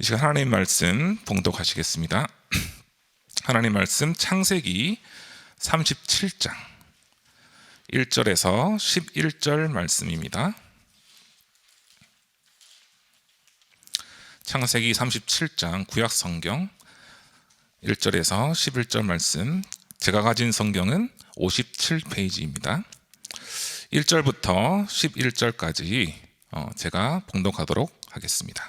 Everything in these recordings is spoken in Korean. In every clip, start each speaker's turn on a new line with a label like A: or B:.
A: 이 시간 하나님 말씀 봉독하시겠습니다. 하나님 말씀 창세기 37장 1절에서 11절 말씀입니다. 창세기 37장 구약 성경 1절에서 11절 말씀 제가 가진 성경은 57페이지입니다. 1절부터 11절까지 어, 제가 봉독하도록 하겠습니다.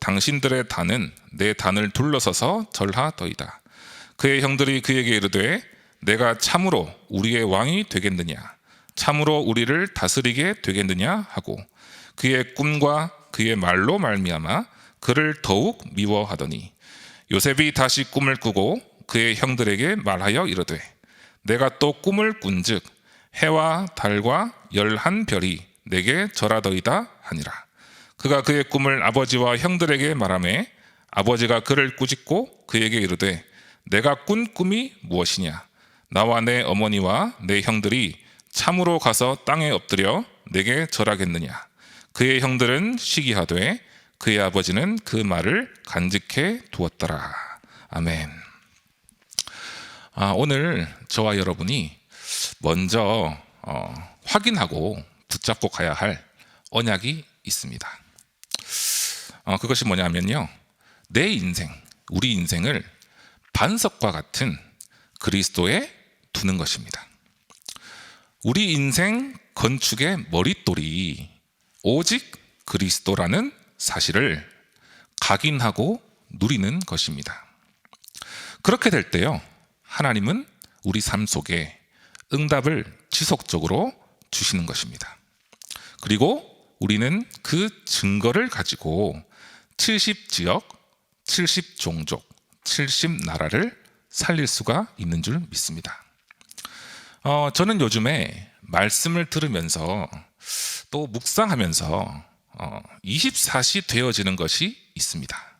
A: 당신들의 단은 내 단을 둘러서서 절하더이다. 그의 형들이 그에게 이르되 내가 참으로 우리의 왕이 되겠느냐? 참으로 우리를 다스리게 되겠느냐? 하고 그의 꿈과 그의 말로 말미암아 그를 더욱 미워하더니 요셉이 다시 꿈을 꾸고 그의 형들에게 말하여 이르되 내가 또 꿈을 꾼즉 해와 달과 열한 별이 내게 절하더이다 하니라 그가 그의 꿈을 아버지와 형들에게 말하매 아버지가 그를 꾸짖고 그에게 이르되 내가 꾼 꿈이 무엇이냐? 나와 내 어머니와 내 형들이 참으로 가서 땅에 엎드려 내게 절하겠느냐? 그의 형들은 시기하되 그의 아버지는 그 말을 간직해 두었더라. 아멘. 아, 오늘 저와 여러분이 먼저 어, 확인하고 붙잡고 가야 할 언약이 있습니다. 어, 그것이 뭐냐면요. 내 인생, 우리 인생을 반석과 같은 그리스도에 두는 것입니다. 우리 인생 건축의 머릿돌이 오직 그리스도라는 사실을 각인하고 누리는 것입니다. 그렇게 될 때요, 하나님은 우리 삶 속에 응답을 지속적으로 주시는 것입니다. 그리고 우리는 그 증거를 가지고 70 지역, 70 종족, 70 나라를 살릴 수가 있는 줄 믿습니다. 어, 저는 요즘에 말씀을 들으면서 또 묵상하면서 어, 24시 되어지는 것이 있습니다.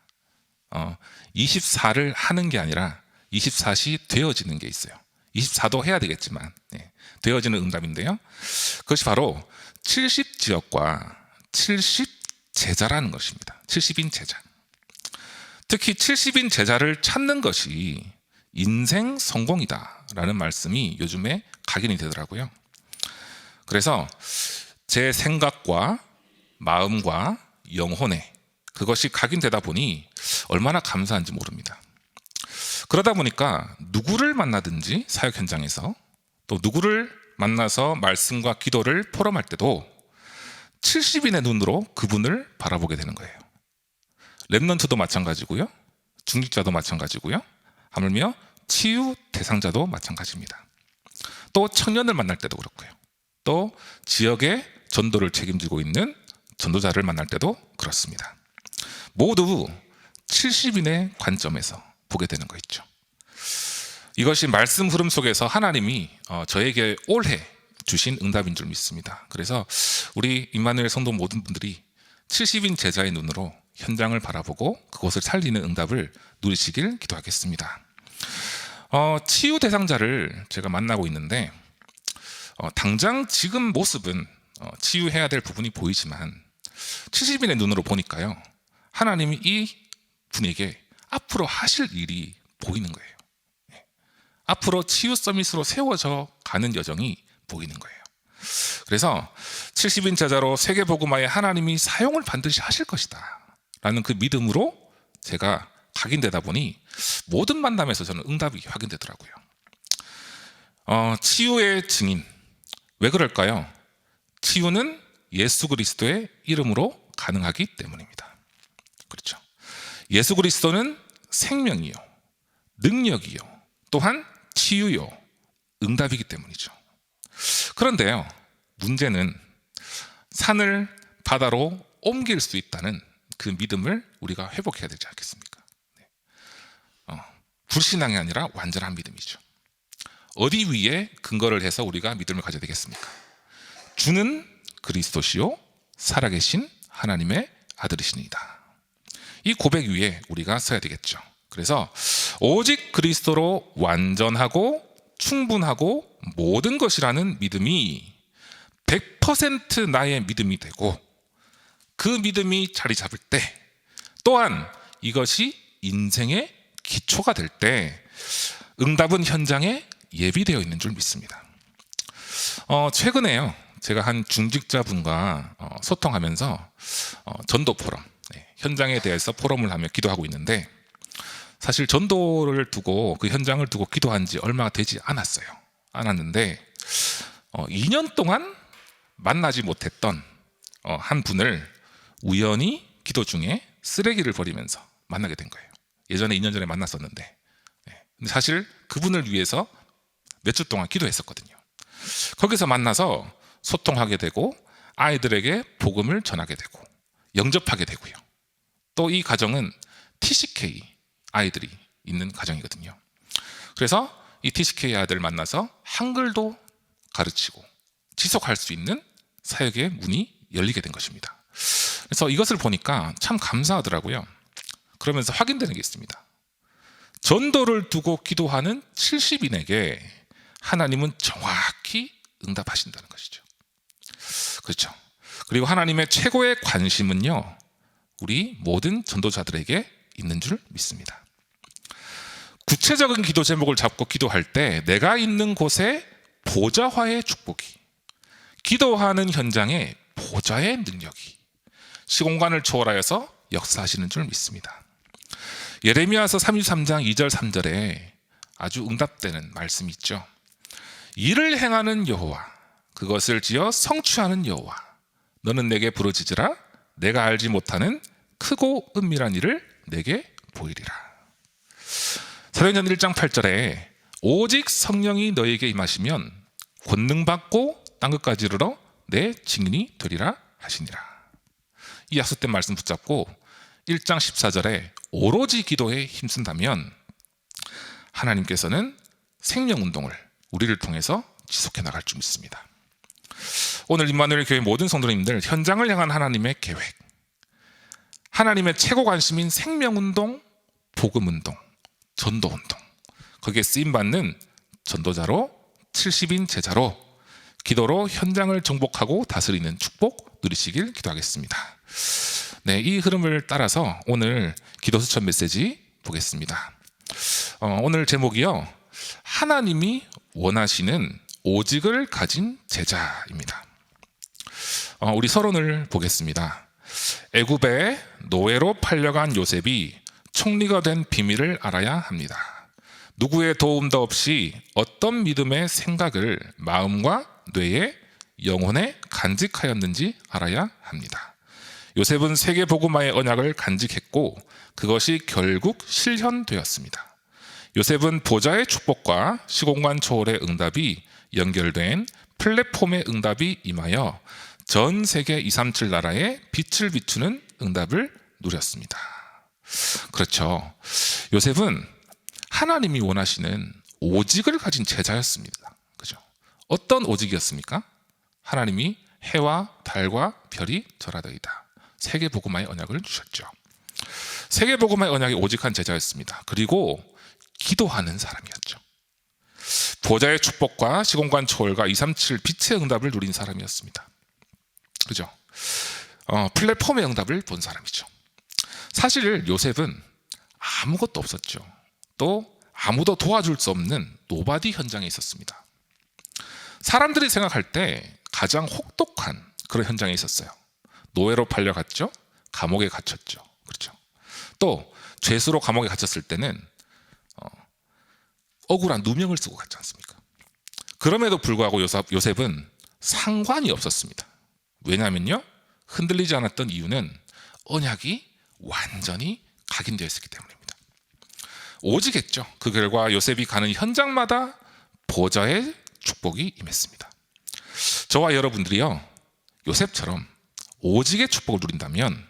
A: 어, 24를 하는 게 아니라 24시 되어지는 게 있어요. 24도 해야 되겠지만 네, 되어지는 응답인데요. 그것이 바로 70 지역과 70 제자라는 것입니다. 70인 제자. 특히 70인 제자를 찾는 것이 인생 성공이다라는 말씀이 요즘에 각인이 되더라고요. 그래서 제 생각과 마음과 영혼에 그것이 각인되다 보니 얼마나 감사한지 모릅니다. 그러다 보니까 누구를 만나든지 사역 현장에서 또 누구를 만나서 말씀과 기도를 포럼할 때도 70인의 눈으로 그분을 바라보게 되는 거예요. 랩런트도 마찬가지고요. 중직자도 마찬가지고요. 하물며 치유 대상자도 마찬가지입니다. 또 청년을 만날 때도 그렇고요. 또 지역의 전도를 책임지고 있는 전도자를 만날 때도 그렇습니다. 모두 70인의 관점에서 보게 되는 거 있죠. 이것이 말씀 흐름 속에서 하나님이 어, 저에게 올해 주신 응답인 줄 믿습니다. 그래서 우리 임마누엘 성도 모든 분들이 70인 제자의 눈으로 현장을 바라보고 그것을 살리는 응답을 누리시길 기도하겠습니다. 어, 치유 대상자를 제가 만나고 있는데 어, 당장 지금 모습은 어, 치유해야 될 부분이 보이지만 70인의 눈으로 보니까요 하나님이 이 분에게 앞으로 하실 일이 보이는 거예요. 네. 앞으로 치유 서밋으로 세워져 가는 여정이 보이는 거예요. 그래서 70인 제자로 세계 복음화에 하나님이 사용을 반드시 하실 것이다. 라는 그 믿음으로 제가 각인되다 보니 모든 만남에서 저는 응답이 확인되더라고요. 어, 치유의 증인 왜 그럴까요? 치유는 예수 그리스도의 이름으로 가능하기 때문입니다. 그렇죠. 예수 그리스도는 생명이요, 능력이요, 또한 치유요, 응답이기 때문이죠. 그런데요, 문제는 산을 바다로 옮길 수 있다는 그 믿음을 우리가 회복해야 되지 않겠습니까? 네. 어, 불신앙이 아니라 완전한 믿음이죠. 어디 위에 근거를 해서 우리가 믿음을 가져야 되겠습니까? 주는 그리스도시요 살아계신 하나님의 아들이시니다. 이 고백 위에 우리가 서야 되겠죠. 그래서 오직 그리스도로 완전하고 충분하고 모든 것이라는 믿음이 100% 나의 믿음이 되고 그 믿음이 자리 잡을 때 또한 이것이 인생의 기초가 될 때 응답은 현장에 예비되어 있는 줄 믿습니다. 어, 최근에요. 제가 한 중직자분과 어, 소통하면서 어, 전도 포럼, 네, 현장에 대해서 포럼을 하며 기도하고 있는데 사실 전도를 두고 그 현장을 두고 기도한 지 얼마 되지 않았어요. 않았는데 어, 2년 동안 만나지 못했던 어, 한 분을 우연히 기도 중에 쓰레기를 버리면서 만나게 된 거예요. 예전에 2년 전에 만났었는데 네. 근데 사실 그분을 위해서 몇 주 동안 기도했었거든요. 거기서 만나서 소통하게 되고 아이들에게 복음을 전하게 되고 영접하게 되고요. 또 이 가정은 TCK 아이들이 있는 가정이거든요. 그래서 이 TCK 아이들 만나서 한글도 가르치고 지속할 수 있는 사역의 문이 열리게 된 것입니다. 그래서 이것을 보니까 참 감사하더라고요. 그러면서 확인되는 게 있습니다. 전도를 두고 기도하는 70인에게 하나님은 정확히 응답하신다는 것이죠. 그렇죠. 그리고 하나님의 최고의 관심은요, 우리 모든 전도자들에게 있는 줄 믿습니다. 구체적인 기도 제목을 잡고 기도할 때 내가 있는 곳에 보좌화의 축복이, 기도하는 현장에 보좌의 능력이 시공간을 초월하여서 역사하시는 줄 믿습니다. 예레미야서 33장 2절 3절에 아주 응답되는 말씀이 있죠. 일을 행하는 여호와 그것을 지어 성취하는 여호와 너는 내게 부르짖으라 내가 알지 못하는 크고 은밀한 일을 내게 보이리라. 사도행전 1장 8절에 오직 성령이 너에게 임하시면 권능 받고 땅 끝까지 이르러 내 증인이 되리라 하시니라. 이 약속된 말씀 붙잡고 1장 14절에 오로지 기도에 힘쓴다면 하나님께서는 생명 운동을 우리를 통해서 지속해 나갈 줄 믿습니다. 오늘 임마누엘 교회 모든 성도님들 현장을 향한 하나님의 계획, 하나님의 최고 관심인 생명 운동, 복음 운동, 전도 운동, 거기에 쓰임 받는 전도자로 70인 제자로 기도로 현장을 정복하고 다스리는 축복 누리시길 기도하겠습니다. 네, 이 흐름을 따라서 오늘 기도 수천 메시지 보겠습니다. 어, 오늘 제목이요. 하나님이 원하시는 오직을 가진 제자입니다. 어, 우리 서론을 보겠습니다. 애굽에 노예로 팔려간 요셉이 총리가 된 비밀을 알아야 합니다. 누구의 도움도 없이 어떤 믿음의 생각을 마음과 뇌에 영혼에 간직하였는지 알아야 합니다. 요셉은 세계 복음화의 언약을 간직했고 그것이 결국 실현되었습니다. 요셉은 보좌의 축복과 시공간 초월의 응답이 연결된 플랫폼의 응답이 임하여 전 세계 237 나라에 빛을 비추는 응답을 누렸습니다. 그렇죠. 요셉은 하나님이 원하시는 오직을 가진 제자였습니다. 그죠? 어떤 오직이었습니까? 하나님이 해와 달과 별이 절하더이다. 세계 복음화의 언약을 주셨죠. 세계 복음화의 언약이 오직한 제자였습니다. 그리고 기도하는 사람이었죠. 보좌의 축복과 시공간 초월과 237 빛의 응답을 누린 사람이었습니다. 그죠? 어, 플랫폼의 응답을 본 사람이죠. 사실 요셉은 아무것도 없었죠. 또 아무도 도와줄 수 없는 노바디 현장에 있었습니다. 사람들이 생각할 때 가장 혹독한 그런 현장에 있었어요. 노예로 팔려갔죠. 감옥에 갇혔죠. 그렇죠. 또 죄수로 감옥에 갇혔을 때는 어, 억울한 누명을 쓰고 갔지 않습니까? 그럼에도 불구하고 요셉, 요셉은 상관이 없었습니다. 왜냐하면요, 흔들리지 않았던 이유는 언약이 완전히 각인되어 있었기 때문입니다. 오직했죠. 그 결과 요셉이 가는 현장마다 보좌의 축복이 임했습니다. 저와 여러분들이요, 요셉처럼 오직의 축복을 누린다면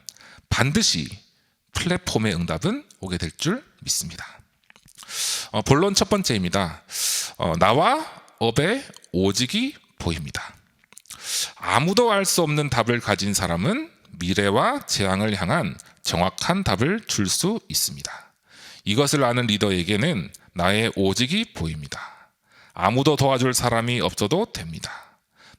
A: 반드시 플랫폼의 응답은 오게 될 줄 믿습니다. 어, 본론 첫 번째입니다. 어, 나와 업의 오직이 보입니다. 아무도 알 수 없는 답을 가진 사람은 미래와 재앙을 향한 정확한 답을 줄 수 있습니다. 이것을 아는 리더에게는 나의 오직이 보입니다. 아무도 도와줄 사람이 없어도 됩니다.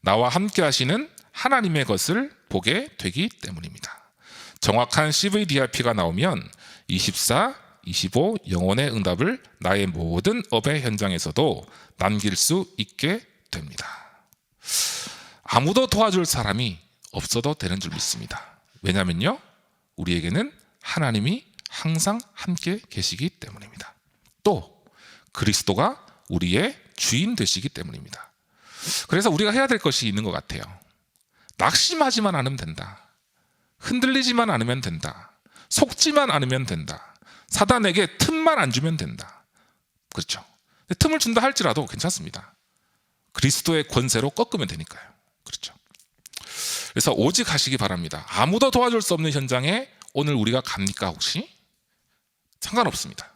A: 나와 함께 하시는 하나님의 것을 보게 되기 때문입니다. 정확한 CVDRP가 나오면 24, 25 영혼의 응답을 나의 모든 업의 현장에서도 남길 수 있게 됩니다. 아무도 도와줄 사람이 없어도 되는 줄 믿습니다. 왜냐면요. 우리에게는 하나님이 항상 함께 계시기 때문입니다. 또 그리스도가 우리의 주인 되시기 때문입니다. 그래서 우리가 해야 될 것이 있는 것 같아요. 낙심하지만 않으면 된다. 흔들리지만 않으면 된다. 속지만 않으면 된다. 사단에게 틈만 안 주면 된다. 그렇죠. 틈을 준다 할지라도 괜찮습니다. 그리스도의 권세로 꺾으면 되니까요. 그래서 오직 하시기 바랍니다. 아무도 도와줄 수 없는 현장에 오늘 우리가 갑니까 혹시? 상관없습니다.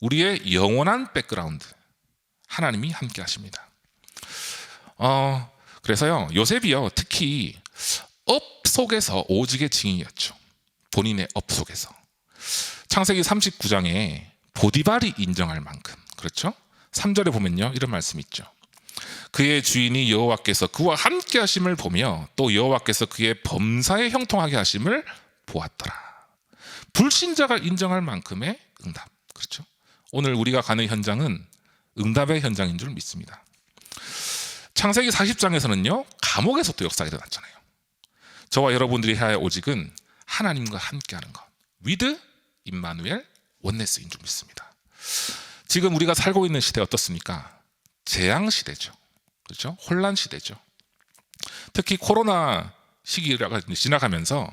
A: 우리의 영원한 백그라운드 하나님이 함께 하십니다. 어, 그래서요 요셉이요 특히 업 속에서 오직의 증인이었죠. 본인의 업 속에서 창세기 39장에 보디발이 인정할 만큼 그렇죠? 3절에 보면요 이런 말씀이 있죠. 그의 주인이 여호와께서 그와 함께 하심을 보며 또 여호와께서 그의 범사에 형통하게 하심을 보았더라. 불신자가 인정할 만큼의 응답. 그렇죠? 오늘 우리가 가는 현장은 응답의 현장인 줄 믿습니다. 창세기 40장에서는요. 감옥에서 또 역사가 일어났잖아요. 저와 여러분들이 해야 할 오직은 하나님과 함께하는 것. 위드 임마누엘 원네스인 줄 믿습니다. 지금 우리가 살고 있는 시대 어떻습니까? 재앙 시대죠. 그렇죠? 혼란 시대죠. 특히 코로나 시기가 지나가면서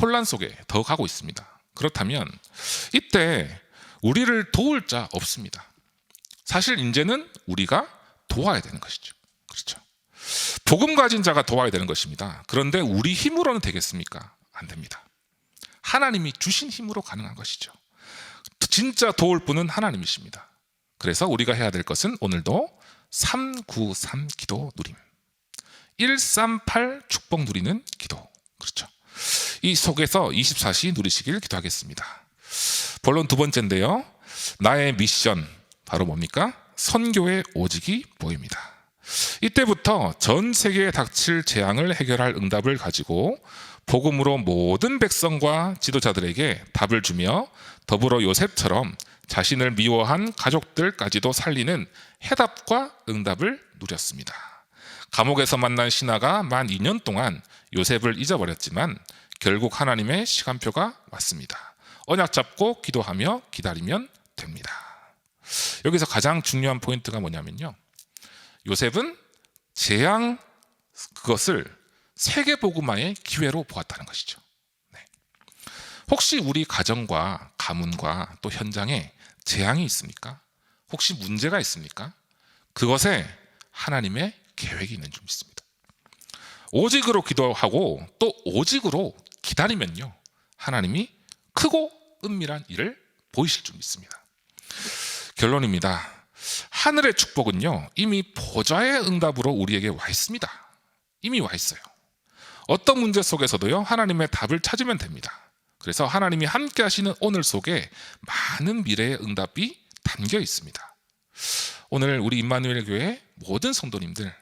A: 혼란 속에 더 가고 있습니다. 그렇다면 이때 우리를 도울 자 없습니다. 사실 이제는 우리가 도와야 되는 것이죠. 그렇죠. 복음 가진 자가 도와야 되는 것입니다. 그런데 우리 힘으로는 되겠습니까? 안 됩니다. 하나님이 주신 힘으로 가능한 것이죠. 진짜 도울 분은 하나님이십니다. 그래서 우리가 해야 될 것은 오늘도 393 기도 누림. 138 축복 누리는 기도. 그렇죠. 이 속에서 24시 누리시길 기도하겠습니다. 본론 두 번째인데요. 나의 미션 바로 뭡니까? 선교의 오직이 보입니다. 이때부터 전 세계에 닥칠 재앙을 해결할 응답을 가지고 복음으로 모든 백성과 지도자들에게 답을 주며 더불어 요셉처럼 자신을 미워한 가족들까지도 살리는 해답과 응답을 누렸습니다. 감옥에서 만난 신하가 만 2년 동안 요셉을 잊어버렸지만 결국 하나님의 시간표가 왔습니다. 언약 잡고 기도하며 기다리면 됩니다. 여기서 가장 중요한 포인트가 뭐냐면요. 요셉은 재앙 그것을 세계 복음화의 기회로 보았다는 것이죠. 네. 혹시 우리 가정과 가문과 또 현장에 재앙이 있습니까? 혹시 문제가 있습니까? 그것에 하나님의 계획이 있는 줄 믿습니다. 오직으로 기도하고 또 오직으로 기다리면요. 하나님이 크고 은밀한 일을 보이실 줄 믿습니다. 결론입니다. 하늘의 축복은요, 이미 보좌의 응답으로 우리에게 와 있습니다. 이미 와 있어요. 어떤 문제 속에서도요, 하나님의 답을 찾으면 됩니다. 그래서 하나님이 함께 하시는 오늘 속에 많은 미래의 응답이 담겨 있습니다. 오늘 우리 임마누엘 교회 모든 성도님들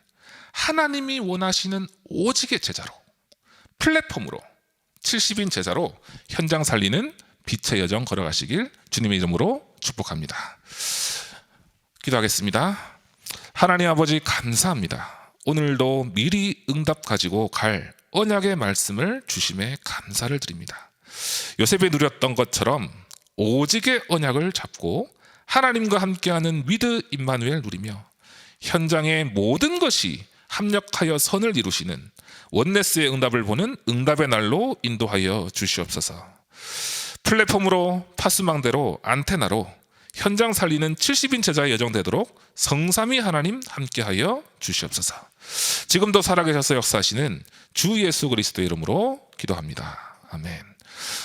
A: 하나님이 원하시는 오직의 제자로 플랫폼으로 70인 제자로 현장 살리는 빛의 여정 걸어가시길 주님의 이름으로 축복합니다. 기도하겠습니다. 하나님 아버지 감사합니다. 오늘도 미리 응답 가지고 갈 언약의 말씀을 주심에 감사를 드립니다. 요셉이 누렸던 것처럼 오직의 언약을 잡고 하나님과 함께하는 위드 임마누엘 누리며 현장의 모든 것이 합력하여 선을 이루시는 원네스의 응답을 보는 응답의 날로 인도하여 주시옵소서. 플랫폼으로 파수망대로 안테나로 현장 살리는 70인 제자 예정되도록 성삼위 하나님 함께하여 주시옵소서. 지금도 살아계셔서 역사하시는 주 예수 그리스도의 이름으로 기도합니다. 아멘.